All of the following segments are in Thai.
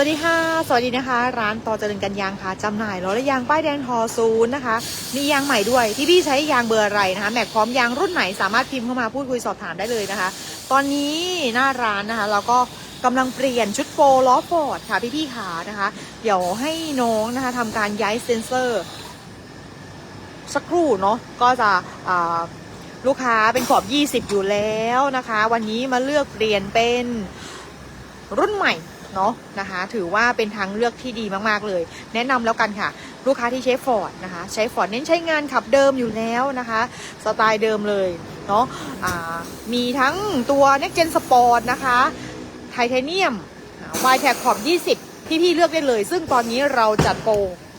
วัสดีค่ะ สวัสดีนะคะ ร้านต่อเจริญกันยางค่ะจำหน่ายล้อและยางป้ายแดงทอซูนนะคะ มียางใหม่ด้วย ที่พี่ใช้ยางเบอร์อะไรนะคะ แม็กพร้อมยางรุ่นไหนสามารถพิมพ์เข้ามาพูดคุยสอบถามได้เลยนะคะ ตอนนี้หน้าร้านนะคะเราก็กำลังเปลี่ยนชุดโปรล้อฟอร์ดค่ะพี่ๆขานะคะ เดี๋ยวให้น้องนะคะทำการย้ายเซ็นเซอร์สักครู่เนาะก็จะลูกค้าเป็นขอบ 20 อยู่แล้วนะคะ วันนี้มาเลือกเปลี่ยนเป็นรุ่นใหม่ เนาะนะคะ ถือว่าเป็นทางเลือกที่ดีมากๆเลย แนะนำแล้วกันค่ะ ลูกค้าที่ใช้ฟอร์ดนะคะ ใช้ฟอร์ดเน้นใช้งานขับเดิมอยู่แล้วนะคะ สไตล์เดิมเลยเนาะอ่ามีทั้งตัว Next Gen Sport นะคะไทเทเนียมวายแท็กขอบ 20 ที่พี่เลือกได้เลย ซึ่งตอนนี้เราจัดโปร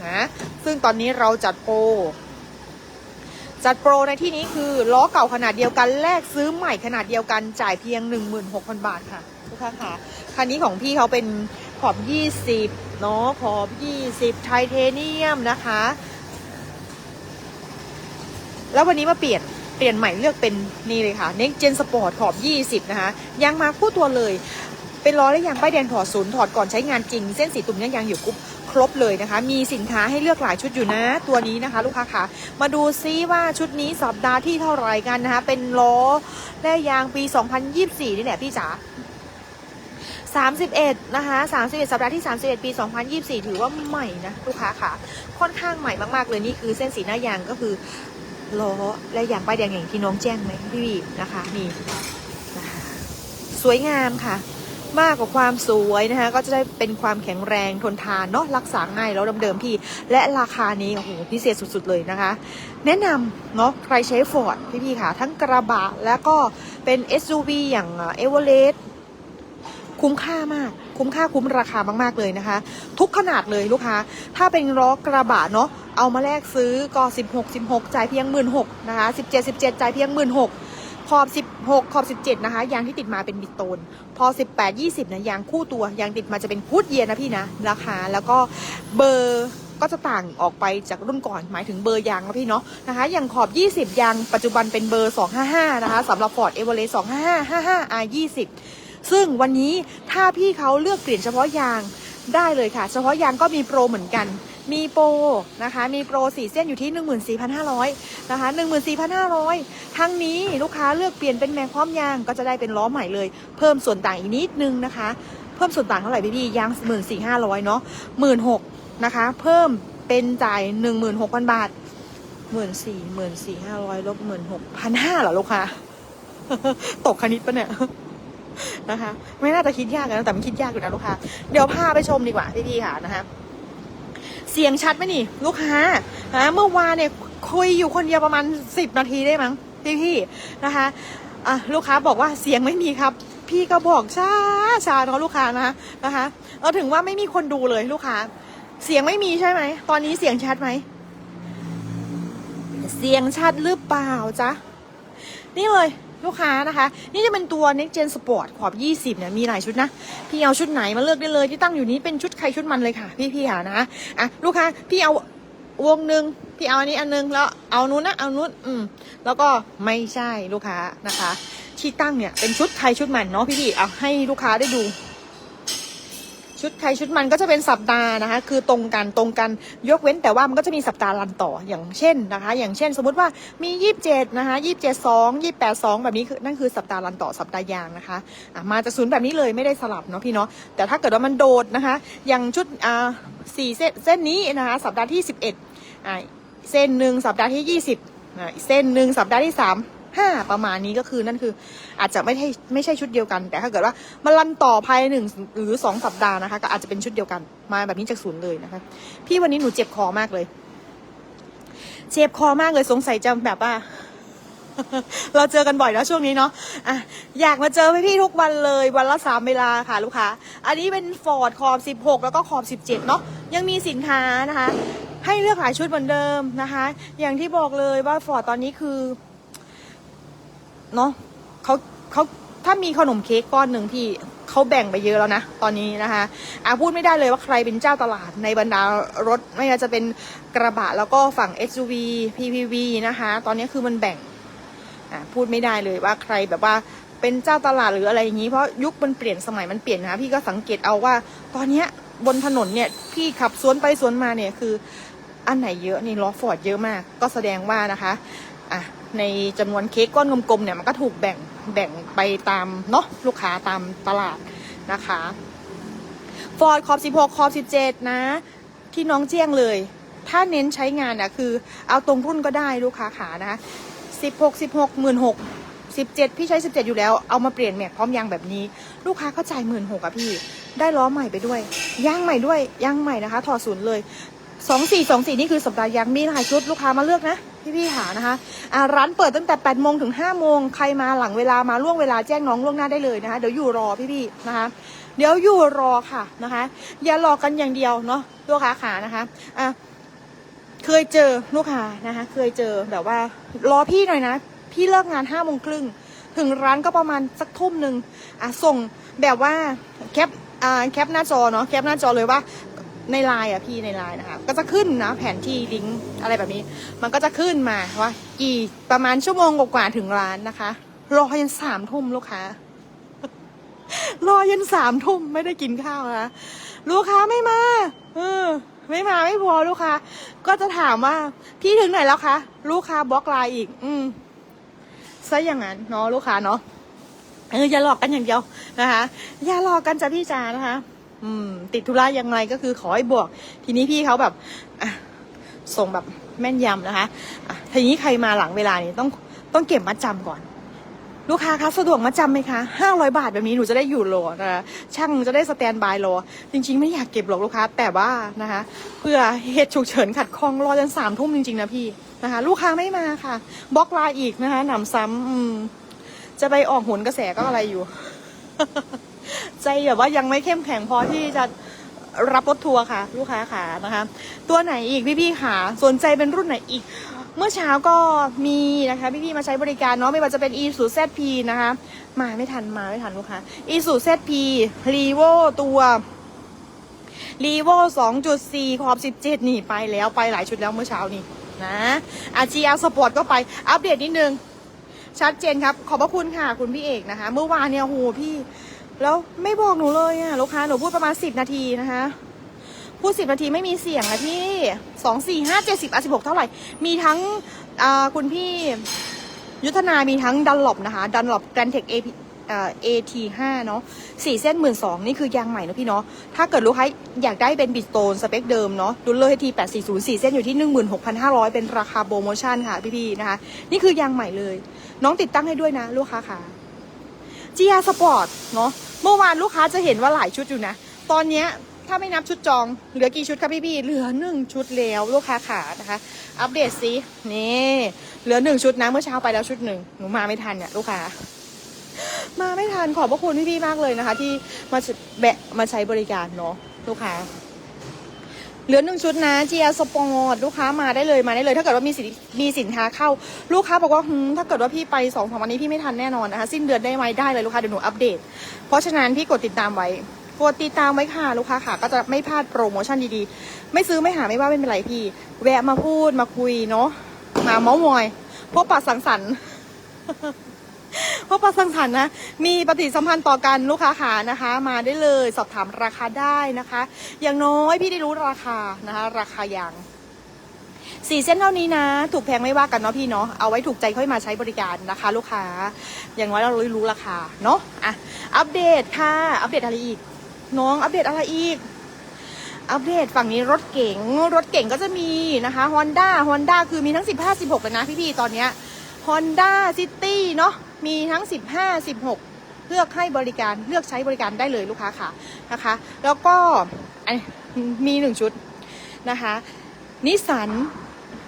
นะซึ่งตอนนี้เราจัดโปรจัดโปรในที่นี้คือล้อเก่าขนาดเดียวกันแลกซื้อใหม่ขนาดเดียวกันจ่ายเพียง 16,000 บาทค่ะ ลูกค้าค่ะคันนี้ของพี่เขาเป็นขอบ 20 เนาะขอบ 20 ไทเทเนียมนะคะ แล้ววันนี้มาเปลี่ยนเปลี่ยนใหม่เลือกเป็นนี่เลยค่ะ Next Gen Sport ขอบ 20 นะคะยางมาคู่ตัวเลย เป็นล้อและยางป้ายแดงถอดศูนย์ถอดก่อนใช้งานจริง เส้นสีตุ่มยังยางอยู่ครบครบเลยนะคะ มีสินค้าให้เลือกหลายชุดอยู่นะตัวนี้นะคะ ลูกค้าค่ะ มาดูซิว่าชุดนี้สัปดาห์ที่เท่าไหร่กันนะคะ เป็นล้อและยางปี 2024 นี่แหละพี่จ๋า 31 นะคะ31 สัปดาห์ที่ 31 ปี 2024 ถือว่าใหม่นะลูกค้าค่ะ ค่อนข้างใหม่มากๆเลยนี่คือเส้นสีหน้ายางก็คือล้อและยางป้ายแดงอย่างที่น้องแจ้งไหมพี่วีนะคะนี่นะคะสวยงามค่ะ มากกว่าความสวยนะคะก็จะได้เป็นความแข็งแรงทนทานเนาะรักษาง่ายแล้วเดิมๆพี่ และราคานี้โอ้โหพิเศษสุดๆเลยนะคะ แนะนำเนาะใครใช้ฟอร์ดพี่ๆค่ะ ทั้งกระบะแล้วก็เป็น SUV อย่างเอเวอเรสต์ คุ้มค่ามาก คุ้มค่าคุ้มราคามาก ๆ เลยนะคะ ทุกขนาดเลยลูกค้า ถ้าเป็นล้อกระบะเนาะเอามาแลกซื้อก็ 16 16 จ่ายเพียง 16,000นะคะ 17 17 จ่ายเพียง 16,000ขอบ 16 ขอบ 17 นะคะ ยางที่ติดมาเป็นบิดโตน พอ 18 20นะยางคู่ตัวยางติดมาจะเป็นคูดเยียนะพี่นะราคาแล้วก็เบอร์ก็จะต่างออกไปจากรุ่นก่อนหมายถึงเบอร์ยางนะพี่เนาะนะคะอย่างขอบ 20 ยางปัจจุบันเป็นเบอร์ 255 นะคะสำหรับ Ford Everest 255 55 R 20 ซึ่งวันนี้ถ้าพี่เขาเลือกเปลี่ยนเฉพาะยางได้เลยค่ะ เฉพาะยางก็มีโปรเหมือนกัน มีโปรนะคะ มีโปรสี่เส้นอยู่ที่ 14,500นะคะ14,500 ทั้งนี้ลูกค้าเลือกเปลี่ยนเป็นแมงพร้อมยางก็จะได้เป็นล้อใหม่เลย เพิ่มส่วนต่างอีกนิดนึงนะคะ เพิ่มส่วนต่างเท่าไหร่พี่พี่ยาง14,500เนาะ16,000นะคะ เพิ่มเป็นจ่าย 16,000 บาท14,000 14,500ลบ16,500เหรอลูกค้า ตกคณิตปะเนี่ย นะคะ ไม่น่าจะคิดยากนะแต่มันคิดยากอยู่นะลูกค้าเดี๋ยวพาไปชมดีกว่าพี่ๆค่ะนะคะ เสียงชัดไหมนี่ ลูกค้านะเมื่อวานเนี่ยคุยอยู่คนเดียวประมาณสิบนาทีได้มั้งพี่พี่ๆนะคะอะลูกค้าบอกว่าเสียงไม่มีครับ พี่ก็บอกช้าช้าเนาะลูกค้านะคะนะคะเราถึงว่าไม่มีคนดูเลยลูกค้า เสียงไม่มีใช่ไหมตอนนี้เสียงชัดไหมเสียงชัดหรือเปล่าจ๊ะนี่เลย ลูกค้านะคะ นี่จะเป็นตัว Next Gen Sport ขอบ 20 เนี่ย มีหลายชุดนะ พี่เอาชุดไหนมาเลือกได้เลยที่ตั้งอยู่นี้เป็นชุดใครชุดมันเลยค่ะพี่พี่หานะอะลูกค้าพี่เอาวงหนึ่งพี่เอาอันนี้อันนึงแล้วเอานู้นนะเอานู้นอืมแล้วก็ไม่ใช่ลูกค้านะคะ ที่ตั้งเนี่ยเป็นชุดใครชุดมันเนาะพี่พี่เอาให้ลูกค้าได้ดู ชุดใครชุดมันก็จะเป็นสัปดาห์นะคะ คือตรงกันตรงกันยกเว้นแต่ว่ามันก็จะมีสัปดาห์รันต่ออย่างเช่นนะคะ อย่างเช่น สมมติว่ามียี่สิบเจ็ดนะคะยี่สิบเจ็ดสองยี่แปดสองแบบนี้คือนั่นคือสัปดาห์รันต่อสัปดาห์ยางนะคะะมาจากศูนย์แบบนี้เลยไม่ได้สลับเนาะพี่เนาะแต่ถ้าเกิดว่ามันโดดนะคะ อย่างชุดอ่าสี่เส้นเส้นนี้นะคะ สัปดาห์ที่สิบเอ็ดอ่าเส้นหนึ่งสัปดาห์ที่ยี่สิบอ่าเส้นหนึ่งสัปดาห์ที่ส ห้าประมาณนี้ก็คือนั่นคืออาจจะไม่ใช่ไม่ใช่ชุดเดียวกัน แต่ถ้าเกิดว่ามันรันต่อภายหนึ่งหรือสองสัปดาห์นะคะ ก็อาจจะเป็นชุดเดียวกันมาแบบนี้จากศูนย์เลยนะคะ พี่วันนี้หนูเจ็บคอมากเลย เจ็บคอมากเลยสงสัยจะแบบว่าเราเจอกันบ่อยแล้วช่วงนี้เนาะอะอยากมาเจอพี่ๆทุกวันเลยวันละสามเวลาค่ะลูกค้า อันนี้เป็นฟอร์ดขอบสิบหกแล้วก็ขอบสิบเจ็ดเนาะยังมีสินค้านะคะ ให้เลือกหลายชุดเหมือนเดิมนะคะ อย่างที่บอกเลยว่าฟอร์ดตอนนี้คือ เนาะเขาเขาถ้ามีขนมเค้กก้อนหนึ่งที่เขาแบ่งไปเยอะแล้วนะ ตอนนี้นะคะอะพูดไม่ได้เลยว่าใครเป็นเจ้าตลาดในบรรดารถไม่ว่าจะเป็นกระบะแล้วก็ฝั่ง SUV PPV นะคะ ตอนนี้คือมันแบ่งอะพูดไม่ได้เลยว่าใครแบบว่าเป็นเจ้าตลาดหรืออะไรอย่างนี้เพราะยุคมันเปลี่ยนสมัยมันเปลี่ยนนะคะพี่ก็สังเกตเอาว่า ตอนเนี้ยบนถนนเนี่ยพี่ขับสวนไปสวนมาเนี่ยคือ อันไหนเยอะนี่ล้อฟอร์ดเยอะมาก ก็แสดงว่านะคะอะ ในจำนวนเค้กก้อนกลมๆเนี่ยมันก็ถูกแบ่งแบ่งไปตามเนาะลูกค้าตามตลาดนะคะฟอร์ดคอบ16คอบ17 นะ ที่น้องเจียงเลย ถ้าเน้นใช้งานอะคือเอาตรงรุ่นก็ได้ลูกค้าขานะคะ16 16หมื่นหก17 พี่ใช้ 17 อยู่แล้วเอามาเปลี่ยนแม็กพร้อมยางแบบนี้ ลูกค้าเข้าใจหมื่นหกอะพี่ ได้ล้อใหม่ไปด้วยยางใหม่ด้วยยางใหม่นะคะ ถอดศูนย์เลยสองสี่สองสี่นี่คือสัปดาห์ยังมีหลายชุดลูกค้ามาเลือกนะ พี่พี่หานะคะอ่าร้านเปิดตั้งแต่8โมงถึง5โมงใครมาหลังเวลามาล่วงเวลาแจ้งน้องล่วงหน้าได้เลยนะคะเดี๋ยวอยู่รอพี่พี่ๆนะคะ เดี๋ยวอยู่รอค่ะนะคะ อย่ารอกันอย่างเดียวเนาะลูกค้าขานะคะอะเคยเจอลูกค้านะคะ เคยเจอแบบว่ารอพี่หน่อยนะ พี่เลิกงานห้าโมงครึ่งถึงร้านก็ประมาณสักทุ่มหนึ่งอะส่งแบบว่าแคปอ่าแคปหน้าจอเนาะแคปหน้าจอเลยว่า ในไลน์อะพี่ในไลน์นะคะ ก็จะขึ้นนะแผนที่ลิงก์อะไรแบบนี้ มันก็จะขึ้นมาว่ากี่ประมาณชั่วโมงกว่าถึงร้านนะคะรอยันสามทุ่มลูกค้ารอยันสามทุ่มไม่ได้กินข้าวนะลูกค้าไม่มา เออ ไม่มาไม่พอลูกค้า ก็จะถามว่า พี่ถึงไหนแล้วคะลูกค้าบล็อกไลน์อีก อืมซะอย่างนั้นเนาะลูกค้าเนาะเอออย่าหลอกกันอย่างเดียวนะคะ อย่าหลอกกันจ้ะพี่จ๋านะคะ อืม ติดธุระยังไงก็คือขอให้บวก ทีนี้พี่เขาแบบอะส่งแบบแม่นยำนะคะอะทีนี้ใครมาหลังเวลานี้ต้องต้องเก็บมัดจำก่อน ลูกค้าคะสะดวกมาจำไหมคะห้าร้อยบาทแบบนี้หนูจะได้อยู่รอนะคะช่างจะได้สแตนบายรอ จริง ๆ ไม่อยากเก็บหรอกลูกค้า แต่ว่านะคะ เพื่อเหตุฉุกเฉินขัดข้องรอจนสามทุ่มจริง ๆ นะพี่นะคะ ลูกค้าไม่มาค่ะบล็อกไลน์อีกนะคะหนำซ้ำจะไปออกโหนกระแสก็อะไรอยู่ ใจแบบว่ายังไม่เข้มแข็งพอที่จะรับรถทัวร์ค่ะ ลูกค้าขานะคะ ตัวไหนอีกพี่ๆขาสนใจเป็นรุ่นไหนอีก เมื่อเช้าก็มีนะคะพี่ๆมาใช้บริการเนาะไม่ว่าจะเป็น e สู ZP นะคะ มาไม่ทันมาไม่ทันลูกค้า e สู ZP r e v o ตัว r e v o 2.4 ขอบ 17 นี่ไปแล้วไปหลายชุดแล้วเมื่อเช้านี่นะอา GR Sport ก็ไปอัปเดตนิดนึง ชัดเจนครับ ขอบพระคุณค่ะ คุณพี่เอกนะคะ เมื่อวานเนี่ยโหพี่ แล้วไม่บอกหนูเลยอะลูกค้าหนูพูดประมาณสิบนาทีนะคะ พูดสิบนาทีไม่มีเสียงอะพี่สองสี่ห้าเจ็ดสิบอะสิบหกเท่าไหร่ มีทั้งคุณพี่ยุทธนามีทั้งดันหลบนะคะดันหลบแกรนเทคเอพีเอทีห้าเนาะสี่เส้นหมื่นสองนี่คือยางใหม่นะพี่เนาะถ้าเกิดลูกค้าอยากได้เป็นบิสโตนสเปคเดิมเนาะดูเลอร์ทีแปดสี่ศูนย์สี่เส้นอยู่ที่หนึ่งหมื่นหกพันห้าร้อยเป็นราคาโปรโมชั่นค่ะพี่ๆนะคะ นี่คือยางใหม่เลย น้องติดตั้งให้ด้วยนะลูกค้าค่ะ จียสปอร์ตเนาะเมื่อวานลูกค้าจะเห็นว่าหลายชุดอยู่นะ ตอนเนี้ยถ้าไม่นับชุดจอง เหลือกี่ชุดครับพี่พี่เหลือหนึ่งชุดแล้วลูกค้าขานะคะ อัปเดตสินี่เหลือหนึ่งชุดนะเมื่อเช้าไปแล้วชุดหนึ่งหนูมาไม่ทันเนี่ยลูกค้ามาไม่ทันขอบพระคุณพี่พี่ๆมากเลยนะคะ ที่มาแบะมาใช้บริการเนาะลูกค้า เหลือหนึ่งชุดนะ GR Sport ลูกค้ามาได้เลยมาได้เลย ถ้าเกิดว่ามีสินมีสินค้าเข้า ลูกค้าบอกว่าหืมถ้าเกิดว่าพี่ไปสองสามวันนี้พี่ไม่ทันแน่นอนนะคะสิ้นเดือนได้ไหมได้เลยลูกค้าเดี๋ยวหนูอัปเดต เพราะฉะนั้นพี่กดติดตามไว้กดติดตามไว้ค่ะลูกค้าค่ะก็จะไม่พลาดโปรโมชั่นดีๆ ไม่ซื้อไม่หาไม่ว่าไม่เป็นไรพี่ แวะมาพูดมาคุยเนาะมาเมาส์มอยพบปะสังสรรค์ พราะประสังสรรค์นะ มีปฏิสัมพันธ์ต่อกันลูกค้าขานะคะ มาได้เลยสอบถามราคาได้นะคะ อย่างน้อยพี่ได้รู้ราคานะคะ ราคายางสี่เส้นเท่านี้นะ ถูกแพงไม่ว่ากันเนาะพี่เนาะเอาไว้ถูกใจค่อยมาใช้บริการนะคะ ลูกค้า อย่างน้อยเรารู้รู้ราคาเนาะอะอัปเดตค่ะ อัปเดตอะไรอีก น้องอัปเดตอะไรอีก อัปเดตฝั่งนี้รถเก๋งรถเก๋งก็จะมีนะคะ Honda Honda คือมีทั้ง 15 16เลยนะพี่ๆตอนเนี้ย Honda City เนาะ มีทั้ง 15 16 เลือกให้บริการเลือกใช้บริการได้เลยลูกค้าค่ะนะคะ แล้วก็มีหนึ่งชุดนะคะนิสัน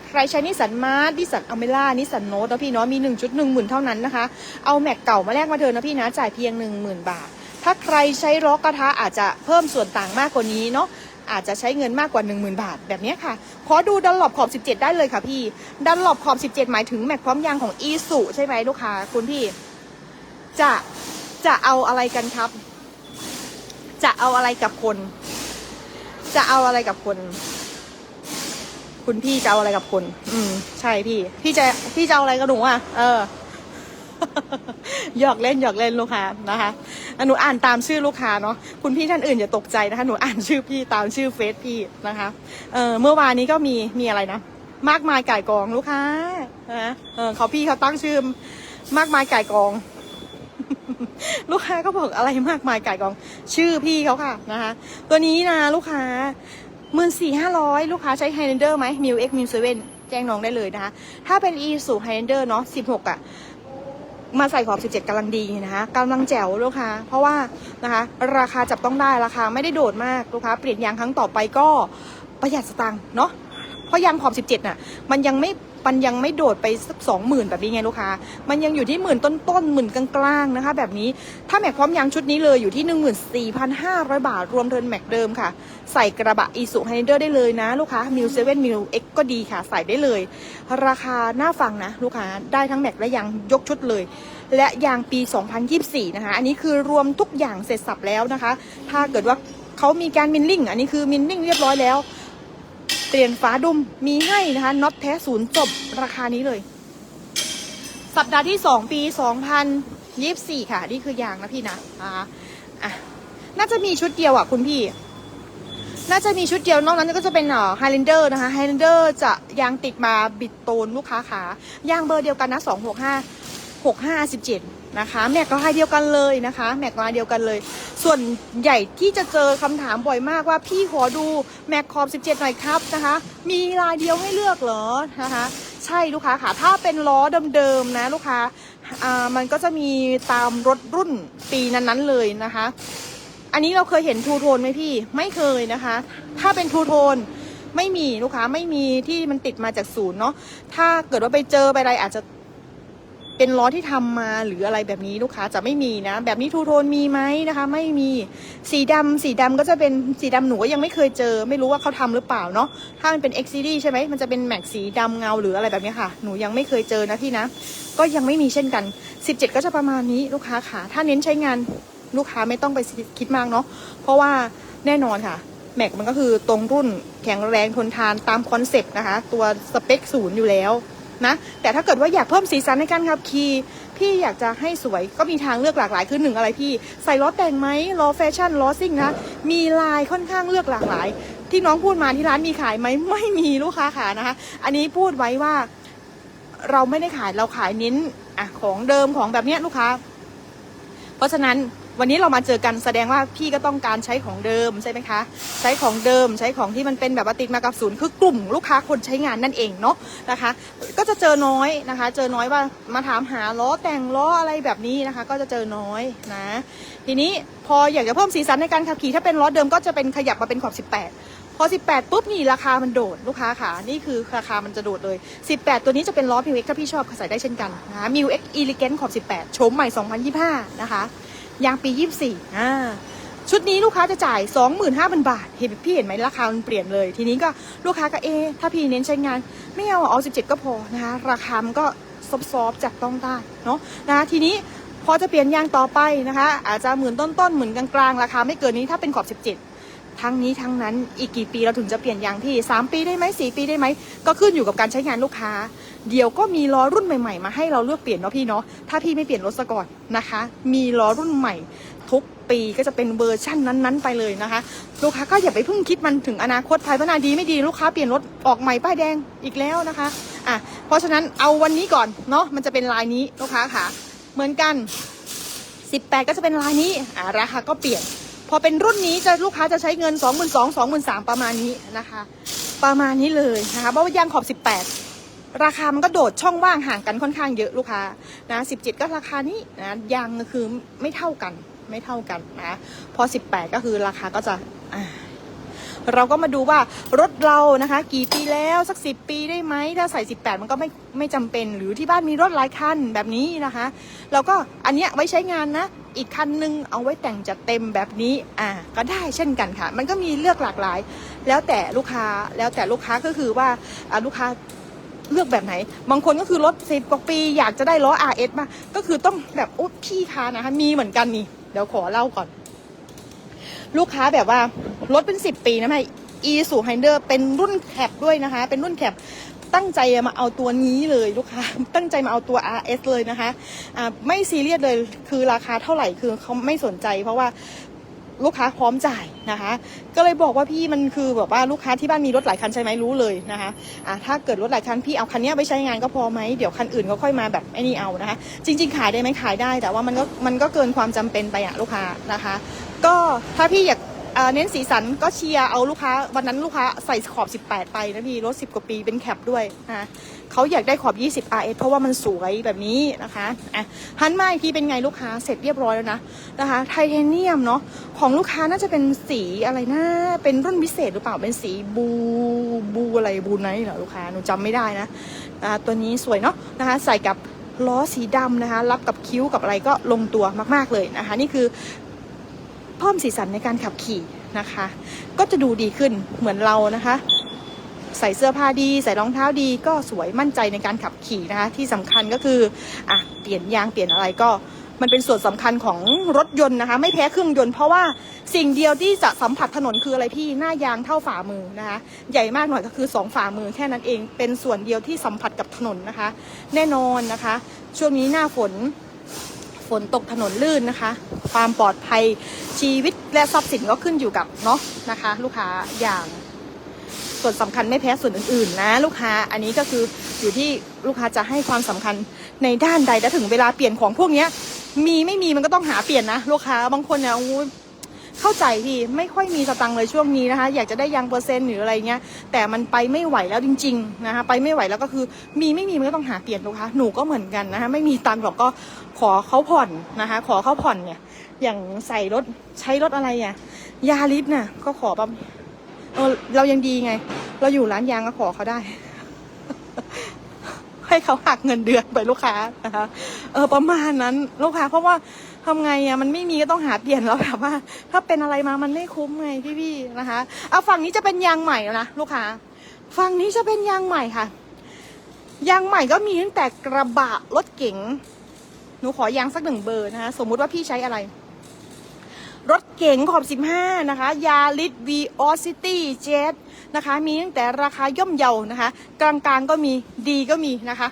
ใครใช้นิสันมาร์ดิสันอเมล่านิสันโนตนะพี่เนาะมีหนึ่งชุดหนึ่งหมื่นเท่านั้นนะคะ เอาแม็กเก่ามาแลกมาเถอนะพี่นะจ่ายเพียงหนึ่งหมื่นบาท ถ้าใครใช้ล้อกกระทะอาจจะเพิ่มส่วนต่างมากกว่านี้เนาะ อาจจะใช้เงินมากกว่า 1 0,000 บาท แบบนี้ค่ะ ขอดูดันหลบขอบ 17 ได้เลยค่ะพี่ ดันหลบขอบ 17 หมายถึงแม็กพร้อมยางของอีสุใช่ไหมลูกค้าคุณพี่ จะจะเอาอะไรกันครับ จะเอาอะไรกับคน จะเอาอะไรกับคนคุณพี่จะเอาอะไรกับคน อืม ใช่พี่ พี่จะ พี่จะเอาอะไรกับหนูอะ เออ หยอกเล่นหยอกเล่นลูกค้านะคะหนูอ่านตามชื่อลูกค้าเนาะคุณพี่ท่านอื่นอย่าตกใจนะคะหนูอ่านชื่อพี่ตามชื่อเฟซพี่นะคะเออเมื่อวานนี้ก็มีมีอะไรนะมากมายไก่กองลูกค้านะเออเขาพี่เขาตั้งชื่อมากมายไก่กอง ลูกค้าก็บอกอะไรมากมายไก่กอง ชื่อพี่เขาค่ะนะคะตัวนี้นะลูกค้าหมื่นสี่ห้าร้อยลูกค้าใช้ไฮเ a นเดอร์ไหมมิวเอ็กมิวเซเว่นแจ้งน้องได้เลยนะคะ ถ้าเป็นอีสูไฮเ a นเดอร์เนาะสิบหกอะ มาใส่ขอบ 17กำลังดีนะคะกำลังแจ๋วลูกค้า เพราะว่านะคะราคาจับต้องได้ราคาไม่ได้โดดมากลูกค้า เปลี่ยนยางครั้งต่อไปก็ประหยัดสตังค์เนาะเพราะยางขอบ 17 น่ะ มันยังไม่ มันยังไม่โดดไปสักสองหมื่นแบบนี้ไงลูกค้า มันยังอยู่ที่หมื่นต้นๆหมื่นกลางๆนะคะ แบบนี้ ถ้าแม็กพร้อมยางชุดนี้เลยอยู่ที่ 14,500 บาท รวมเทิร์นแม็กเดิมค่ะ ใส่กระบะอีสุไฮเดอร์ได้เลยนะ ลูกค้ามิวเซเว่นมิวเอ็กก็ดีค่ะ ใส่ได้เลย ราคาน่าฟังนะ ลูกค้าได้ทั้งแม็กและยางยกชุดเลย และยางปี 2024 นะคะ อันนี้คือรวมทุกอย่างเสร็จสับแล้วนะคะ ถ้าเกิดว่าเขามีการมินลิ่ง อันนี้คือมินลิ่งเรียบร้อยแล้ว เปลี่ยนฝาดุมมีให้นะคะน็อตแท้ศูนย์จบราคานี้เลย สัปดาห์ที่ 2 ปี 2024 ค่ะ นี่คือยางนะพี่นะนะคะอะน่าจะมีชุดเดียวอะคุณพี่ น่าจะมีชุดเดียวนอกนั้นก็จะเป็นเอ่อไฮแลนเดอร์นะคะไฮแลนเดอร์จะยางติดมาบิดโตนลูกค้าขายางเบอร์เดียวกันนะ 265 6517 นะคะ แม็กลายเดียวกันเลยนะคะ แม็กลายเดียวกันเลย ส่วนใหญ่ที่จะเจอคำถามบ่อยมากว่าพี่ขอดูแม็กคอม17หน่อยครับนะคะ มีลายเดียวให้เลือกเหรอนะคะ ใช่ลูกค้าค่ะถ้าเป็นล้อเดิมๆนะลูกค้าอ่ามันก็จะมีตามรถรุ่นปีนั้นๆเลยนะคะ อันนี้เราเคยเห็นทูโทนไหมพี่ไม่เคยนะคะ ถ้าเป็นทูโทนไม่มีลูกค้าไม่มีที่มันติดมาจากศูนย์เนาะถ้าเกิดว่าไปเจอไปอะไรอาจจะ เป็นล้อที่ทำมาหรืออะไรแบบนี้ลูกค้าจะไม่มีนะ แบบนี้ทูโทนมีไหมนะคะ ไม่มีสีดำสีดำก็จะเป็นสีดำหนูก็ยังไม่เคยเจอ ไม่รู้ว่าเขาทำหรือเปล่าเนาะถ้ามันเป็น X series ใช่ไหมมันจะเป็นแม็กสีดำเงาหรืออะไรแบบนี้ค่ะ หนูยังไม่เคยเจอนะพี่นะ ก็ยังไม่มีเช่นกัน 17 ก็จะประมาณนี้ลูกค้าค่ะ ถ้าเน้นใช้งานลูกค้าไม่ต้องไปคิดมากเนาะเพราะว่าแน่นอนค่ะแม็กมันก็คือตรงรุ่นแข็งแรงทนทานตามคอนเซปต์นะคะ ตัวสเปคศูนย์อยู่แล้ว นะแต่ถ้าเกิดว่าอยากเพิ่มสีสันในการขับขี่พี่อยากจะให้สวยก็มีทางเลือกหลากหลายคือหนึ่งอะไรพี่ ใส่ล้อแต่งไหมล้อแฟชั่นล้อซิ่งนะมีลายค่อนข้างเลือกหลากหลาย ที่น้องพูดมาที่ร้านมีขายไหมไม่มีลูกค้าขายนะคะ อันนี้พูดไว้ว่าเราไม่ได้ขายเราขายเน้นอะของเดิมของแบบเนี้ยลูกค้า เพราะฉะนั้น วันนี้เรามาเจอกันแสดงว่าพี่ก็ต้องการใช้ของเดิมใช่ไหมคะ ใช้ของเดิมใช้ของที่มันเป็นแบบติดมากับศูนย์คือกลุ่มลูกค้าคนใช้งานนั่นเองเนาะนะคะ ก็จะเจอน้อยนะคะ เจอน้อยว่ามาถามหาล้อแต่งล้ออะไรแบบนี้นะคะ ก็จะเจอน้อยนะ ทีนี้พออยากจะเพิ่มสีสันในการขับขี่ถ้าเป็นล้อเดิมก็จะเป็นขยับมาเป็นขอบ 18พอ 18 ปุ๊บ นี่ราคามันโดดลูกค้าค่ะนี่คือราคามันจะโดดเลย 18 ตัวนี้จะเป็นล้อมิวเอ็กถ้าพี่ชอบใส่ได้เช่นกันนะมิวเอ็กอีลิเกนขอบ 18 โฉมใหม่ 2025 นะคะ ยางปี 24อ่าชุดนี้ลูกค้าจะจ่าย 25,000 บาท เห็นพี่เห็นไหมราคามันเปลี่ยนเลย ทีนี้ก็ลูกค้าก็เอะถ้าพี่เน้นใช้งาน ไม่เอาเอา 17 ก็พอนะคะราคามันก็ซอฟๆจับต้องได้เนาะนะคะทีนี้พอจะเปลี่ยนยางต่อไปนะคะ อาจจะหมื่นต้นๆหมื่นกลางๆราคาไม่เกินนี้ถ้าเป็นขอบ 17ทั้งนี้ทั้งนั้นอีกกี่ปีเราถึงจะเปลี่ยนยางพี่ 3 ปีได้ไหม4ปีได้ไหม ก็ขึ้นอยู่กับการใช้งานลูกค้า เดี๋ยวก็มีล้อรุ่นใหม่ๆ มาให้เราเลือกเปลี่ยนเนาะพี่เนาะถ้าพี่ไม่เปลี่ยนรถซะก่อนนะคะ มีล้อรุ่นใหม่ทุกปีก็จะเป็นเวอร์ชั่นนั้นๆ ไปเลยนะคะ ลูกค้าก็อย่าไปเพิ่งคิดมันถึงอนาคตภายพัฒนาดีไม่ดีลูกค้าเปลี่ยนรถออกใหม่ป้ายแดงอีกแล้วนะคะอะเพราะฉะนั้นเอาวันนี้ก่อนเนาะมันจะเป็นลายนี้ลูกค้าค่ะ เหมือนกัน 18 ก็จะเป็นลายนี้อ่าราคาก็เปลี่ยน พอเป็นรุ่นนี้จะลูกค้าจะใช้เงิน 2 2 0 0 0 2 3 0 0 0ประมาณนี้นะคะ ประมาณนี้เลยนะคะเพราะว่ายางขอบ 18 ราคามันก็โดดช่องว่างห่างกันค่อนข้างเยอะลูกค้านะ17ก็ราคานี้นะยางก็คือไม่เท่ากันไม่เท่ากันนะพอ18ก็คือราคาก็จะเราก็มาดูว่ารถเรานะคะ กี่ปีแล้วสัก10ปีได้ไหมถ้าใส่ 18 มันก็ไม่ไม่จำเป็นหรือที่บ้านมีรถหลายคันแบบนี้นะคะแล้วก็อันเนี้ยไว้ใช้งานนะ อีกคันนึงเอาไว้แต่งจัดเต็มแบบนี้อ่าก็ได้เช่นกันค่ะ มันก็มีเลือกหลากหลาย แล้วแต่ลูกค้าแล้วแต่ลูกค้าก็คือว่าลูกค้า เลือกแบบไหน บางคนก็คือรถสิบกว่าปีอยากจะได้ล้อ RS มา ก็คือต้องแบบโอ้พี่ค้านะคะมีเหมือนกันนี่ เดี๋ยวขอเล่าก่อน ลูกค้าแบบว่ารถเป็นสิบปีนะแม่อีสูไฮเดอร์เป็นรุ่นแคปด้วยนะคะ เป็นรุ่นแคปตั้งใจมาเอาตัวนี้เลยลูกค้า ตั้งใจมาเอาตัว RS เลยนะคะอ่าไม่ซีเรียสเลยคือราคาเท่าไหร่คือเขาไม่สนใจ เพราะว่า ลูกค้าพร้อมจ่ายนะคะ ก็เลยบอกว่าพี่มันคือแบบว่าลูกค้าที่บ้านมีรถหลายคันใช่ไหมรู้เลยนะคะอะถ้าเกิดรถหลายคันพี่เอาคันนี้ไปใช้งานก็พอไหมเดี๋ยวคันอื่นก็ค่อยมาแบบไอ้นี่เอานะคะ จริง ๆ ขายได้ไหมขายได้แต่ว่ามันก็มันก็เกินความจำเป็นไปอะลูกค้านะคะ ก็ถ้าพี่อยาก อ่อเน้นสีสันก็เชียร์เอาลูกค้า วันนั้นลูกค้าใส่ขอบ 18 ไปนะพี่รถ 10 กว่าปีเป็นแคปด้วยนะเขาอยากได้ขอบ 20 RS เพราะว่ามันสวยแบบนี้นะคะอะหันมาอีกทีเป็นไงลูกค้าเสร็จเรียบร้อยแล้วนะนะคะไทเทเนียมเนาะของลูกค้าน่าจะเป็นสีอะไรนะเป็นรุ่นพิเศษหรือเปล่าเป็นสีบูบูอะไรบูไนท์เหรอลูกค้าหนูจำไม่ได้นะอ่าตัวนี้สวยเนาะนะคะใส่กับล้อสีดำนะคะ รับกับคิ้วกับอะไรก็ลงตัวมาก ๆ เลยนะคะ นี่คือ เพิ่มสีสันในการขับขี่นะคะ ก็จะดูดีขึ้นเหมือนเรานะคะ ใส่เสื้อผ้าดีใส่รองเท้าดีก็สวยมั่นใจในการขับขี่นะคะ ที่สำคัญก็คืออะเปลี่ยนยางเปลี่ยนอะไรก็มันเป็นส่วนสำคัญของรถยนต์นะคะ ไม่แพ้เครื่องยนต์เพราะว่าสิ่งเดียวที่จะสัมผัสถนนคืออะไรพี่หน้ายางเท่าฝ่ามือนะคะ ใหญ่มากหน่อยก็คือสองฝ่ามือแค่นั้นเอง เป็นส่วนเดียวที่สัมผัสกับถนนนะคะ แน่นอนนะคะ ช่วงนี้หน้าฝน ฝนตกถนนลื่นนะคะ ความปลอดภัยชีวิตและทรัพย์สินก็ขึ้นอยู่กับเนาะนะคะ ลูกค้าอย่างส่วนสำคัญไม่แพ้ส่วนอื่นๆ นะ ลูกค้าอันนี้ก็คืออยู่ที่ลูกค้าจะให้ความสำคัญในด้านใดและถึงเวลาเปลี่ยนของพวกเนี้ยมีไม่มีมันก็ต้องหาเปลี่ยนนะ ลูกค้าบางคนเนี่ยอู้ เข้าใจพี่ไม่ค่อยมีสตังค์เลยช่วงนี้นะคะ อยากจะได้ยางเปอร์เซ็นต์หรืออะไรเงี้ยแต่มันไปไม่ไหวแล้วจริงๆนะคะไปไม่ไหวแล้วก็คือมีไม่มีมันก็ต้องหาเปลี่ยนลูกค้าหนูก็เหมือนกันนะคะไม่มีตังค์หรอกก็ขอเขาผ่อนนะคะ ขอเขาผ่อนเนี่ยอย่างใส่รถใช้รถอะไรอะยาลิสน่ะก็ขอแบบเออเรายังดีไง เราอยู่ร้านยางก็ขอเขาได้ ให้เขาหักเงินเดือนไปลูกค้านะคะเออประมาณนั้นลูกค้าเพราะว่า ทำไงอะมันไม่มีก็ต้องหาเปลี่ยนแล้วแบบว่า ถ้าเป็นอะไรมามันไม่คุ้มไงพี่ๆนะคะเอาฝั่งนี้จะเป็นยางใหม่แล้วนะลูกค้าฝั่งนี้จะเป็นยางใหม่ค่ะ ยางใหม่ก็มีตั้งแต่กระบะรถเก๋งหนูขอยางสักหนึ่งเบอร์นะคะสมมุติว่าพี่ใช้อะไร รถเก๋งขอบ 15 นะคะ ยาริสวีออซิตี้เจตนะคะ มีตั้งแต่ราคาย่อมเยานะคะ กลางๆก็มีดีก็มีนะคะ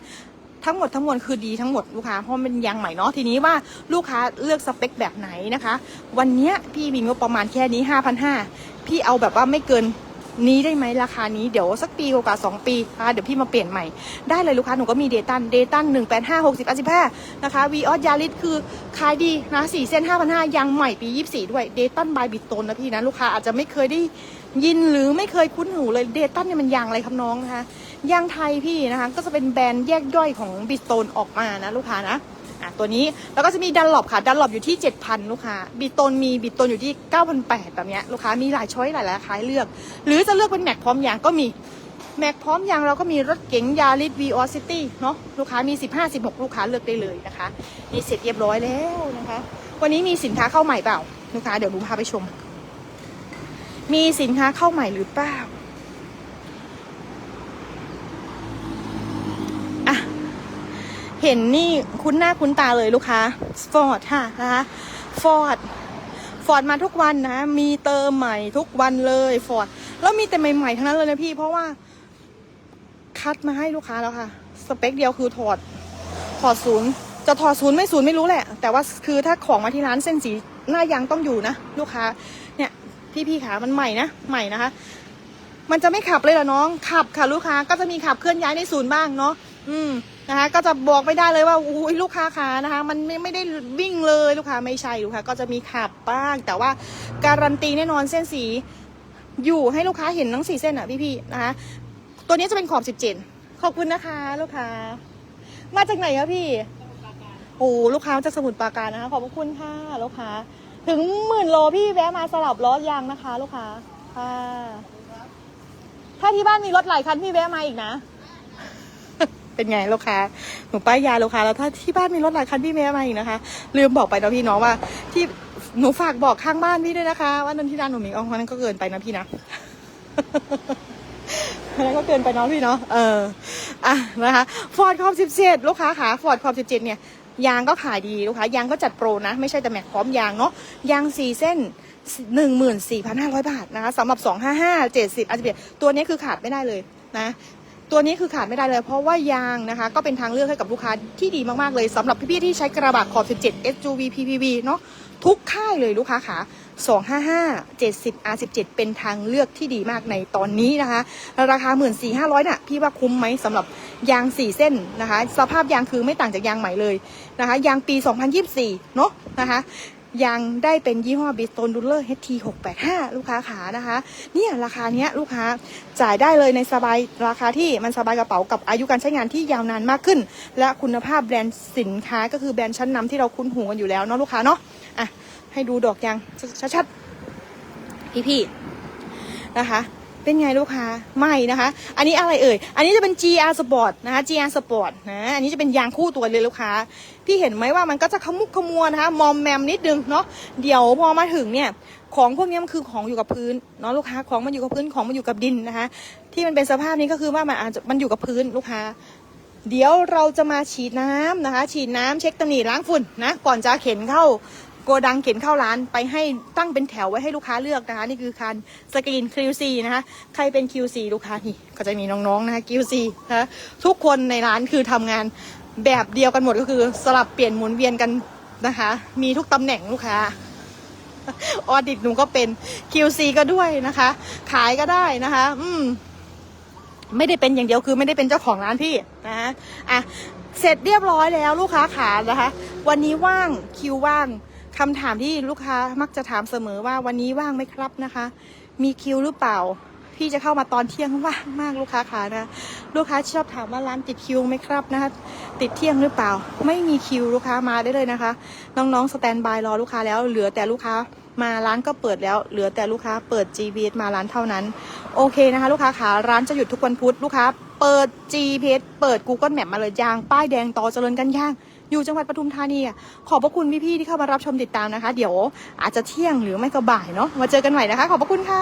ทั้งหมดทั้งมวลคือดีทั้งหมดลูกค้าเพราะมันยางใหม่เนาะทีนี้ว่าลูกค้าเลือกสเปคแบบไหนนะคะ วันเนี้ยพี่มีงบประมาณแค่นี้ 5,500 พี่เอาแบบว่าไม่เกินนี้ได้ไหมราคานี้เดี๋ยวสักปีกว่าสองปีนะคะเดี๋ยวพี่มาเปลี่ยนใหม่ ได้เลยลูกค้าหนูก็มีเดตันเดตันหนึ่งแปดห้าหกสิบสิบห้านะคะวีออสยาริสคือขายดีนะสี่เส้นห้าพันห้ายางใหม่ปียี่สิบสี่ด้วยเดตันบายบิตโตนนะพี่นะลูกค้าอาจจะไม่เคยได้ ยินหรือไม่เคยคุ้นหูเลยเดตันเนี่ยมันยางอะไรครับน้องนะคะยางไทยพี่นะคะ ก็จะเป็นแบรนด์แยกย่อยของบิตโตนออกมานะลูกค้านะอะตัวนี้แล้วก็จะมีดันหลบค่ะดันหลบอยู่ที่ 7,000 ลูกค้าบิตนมีบิตนอยู่ที่ 9,800แบบเนี้ยลูกค้ามีหลายช้อยหลายราคาให้เลือก หรือจะเลือกเป็นแม็กพร้อมยางก็มีแม็กพร้อมยางเราก็มีรถเก๋งยาริสวีออซิตี้เนาะลูกค้ามี 15 16 ลูกค้าเลือกได้เลยนะคะนี่เสร็จเรียบร้อยแล้วนะคะ วันนี้มีสินค้าเข้าใหม่เปล่าลูกค้าเดี๋ยวดูพาไปชม มีสินค้าเข้าใหม่หรือเปล่าอะเห็นนี่คุ้นหน้าคุ้นตาเลยลูกค้าฟอร์ดค่ะนะคะฟอร์ดฟอร์ดมาทุกวันนะ มีเติมใหม่ทุกวันเลยฟอร์ดแล้วมีแต่ใหม่ๆทั้งนั้นเลยนะพี่ เพราะว่า คัดมาให้ลูกค้าแล้วค่ะ สเปคเดียวคือถอด ถอดศูนย์จะถอดศูนย์ไม่ศูนย์ไม่รู้แหละ แต่ว่าคือถ้าของมาที่ร้านเส้นสีหน้ายางต้องอยู่นะ ลูกค้า พี่ๆขามันใหม่นะใหม่นะคะ มันจะไม่ขับเลยเหรอน้องขับค่ะลูกค้าก็จะมีขับเคลื่อนย้ายในศูนย์บ้างเนาะอืมนะคะก็จะบอกไม่ได้เลยว่าอุ้ยลูกค้าขานะคะ มันไม่ไม่ได้วิ่งเลยลูกค้าไม่ใช่ลูกค้าก็จะมีขับบ้าง แต่ว่าการันตีแน่นอนเส้นสี อยู่ให้ลูกค้าเห็นทั้งสี่เส้นอะพี่ๆนะคะ ตัวนี้จะเป็นขอบสิบเจ็ดขอบคุณนะคะ ลูกค้า มาจากไหนคะพี่โอ้ลูกค้ามาจากสมุทรปราการนะคะ ขอบคุณค่ะลูกค้า ถึงหมื่นโลพี่แวะมาสลับล้อยางนะคะ ลูกค้าค่ะถ้าที่บ้านมีรถหลายคันพี่แวะมาอีกนะ เป็นไงลูกค้าหนูป้ายยาลูกค้าแล้วถ้าที่บ้านมีรถหลายคันพี่แวะมาอีกนะคะ ลืมบอกไปนะพี่น้องว่า ที่หนูฝากบอกข้างบ้านพี่ด้วยนะคะ ว่านันที่ร้านหนูมีอ๋อคนนั้นก็เกินไปนะพี่นะอันนั้นก็เกินไปเนาะพี่เนาะเอออะนะคะฟอร์ดคอม17ลูกค้าขาฟอร์ดคอม17เนี่ย ยางก็ขายดีลูกค้ายางก็จัดโปรนะ ไม่ใช่แต่แม็กพร้อมยางเนาะยางสี่เส้น14,500 บาทนะคะสำหรับ 255 70 r 1ตัวนี้คือขาดไม่ได้เลยนะตัวนี้คือขาดไม่ได้เลย เพราะว่ายางนะคะก็เป็นทางเลือกให้กับลูกค้าที่ดีมาก ๆ เลยสำหรับพี่ๆที่ใช้กระบะขอบ 17 SUV PPV เนาะ ทุกค่ายเลยลูกค้าขา255 70 R17 เป็นทางเลือกที่ดีมากในตอนนี้นะคะ ราคา 14,500น่ะพี่ว่าคุ้มไหมสำหรับยาง 4 เส้นนะคะ สภาพยางคือไม่ต่างจากยางใหม่เลยนะคะ ยางปี 2024 เนาะนะคะยางได้เป็นยี่ห้อบิสโตนดูเลอร์ HT 685ลูกค้าขานะคะ เนี่ยราคาเนี้ยลูกค้าจ่ายได้เลยในสบายราคาที่มันสบายกระเป๋ากับอายุการใช้งานที่ยาวนานมากขึ้น และคุณภาพแบรนด์สินค้าก็คือแบรนด์ชั้นนำที่เราคุ้นหูกันอยู่แล้วเนาะลูกค้าเนาะ อะ ให้ดูดอกยางชัดๆ พี่ๆ นะคะ เป็นไงลูกค้า ไม่นะคะ อันนี้อะไรเอ่ย อันนี้จะเป็น GR Sport นะคะ GR Sport นะ อันนี้จะเป็นยางคู่ตัวเลยลูกค้า พี่เห็นไหมว่ามันก็จะขมุกขมัวนะคะ มอมแมมนิดนึงเนาะ เดี๋ยวพอมาถึงเนี่ยของพวกนี้มันคือของอยู่กับพื้นเนาะลูกค้าของมันอยู่กับพื้นของมันอยู่กับดินนะคะ ที่มันเป็นสภาพนี้ก็คือว่ามันอาจจะมันอยู่กับพื้นลูกค้า เดี๋ยวเราจะมาฉีดน้ำนะคะ ฉีดน้ำเช็คตำหนิล้างฝุ่นนะก่อนจะเข็นเข้า โกดังเข็นเข้าร้านไปให้ตั้งเป็นแถวไว้ให้ลูกค้าเลือกนะคะ นี่คือการสกรีน QC นะคะ ใครเป็น QC ลูกค้านี่ก็จะมีน้องๆนะคะ QC นะคะทุกคนในร้านคือทำงานแบบเดียวกันหมดก็คือสลับเปลี่ยนหมุนเวียนกันนะคะ มีทุกตำแหน่งลูกค้าออดิตหนูก็เป็น QC ก็ด้วยนะคะ ขายก็ได้นะคะ อืมไม่ได้เป็นอย่างเดียวคือไม่ได้เป็นเจ้าของร้านพี่นะอะเสร็จเรียบร้อยแล้วลูกค้าขานะคะ วันนี้ว่างคิวว่าง คำถามที่ลูกค้ามักจะถามเสมอว่าวันนี้ว่างไหมครับนะคะ มีคิวหรือเปล่า พี่จะเข้ามาตอนเที่ยงว่างมากลูกค้าขานะ ลูกค้าชอบถามว่าร้านติดคิวไหมครับนะคะ ติดเที่ยงหรือเปล่า ไม่มีคิวลูกค้ามาได้เลยนะคะ น้องๆสแตนบายรอลูกค้าแล้วเหลือแต่ลูกค้ามาร้านก็เปิดแล้ว เหลือแต่ลูกค้าเปิด GPS มาร้านเท่านั้น โอเคนะคะ ลูกค้าขาร้านจะหยุดทุกวันพุธลูกค้า เปิด GPS เปิด Google Map มาเลยยาง ป้ายแดงต่อเจริญกันย่าง อยู่จังหวัดปทุมธานีอะขอบพระคุณพี่ๆที่เข้ามารับชมติดตามนะคะ เดี๋ยวอาจจะเที่ยงหรือไม่ก็บ่ายเนาะมาเจอกันใหม่นะคะ ขอบพระคุณค่ะ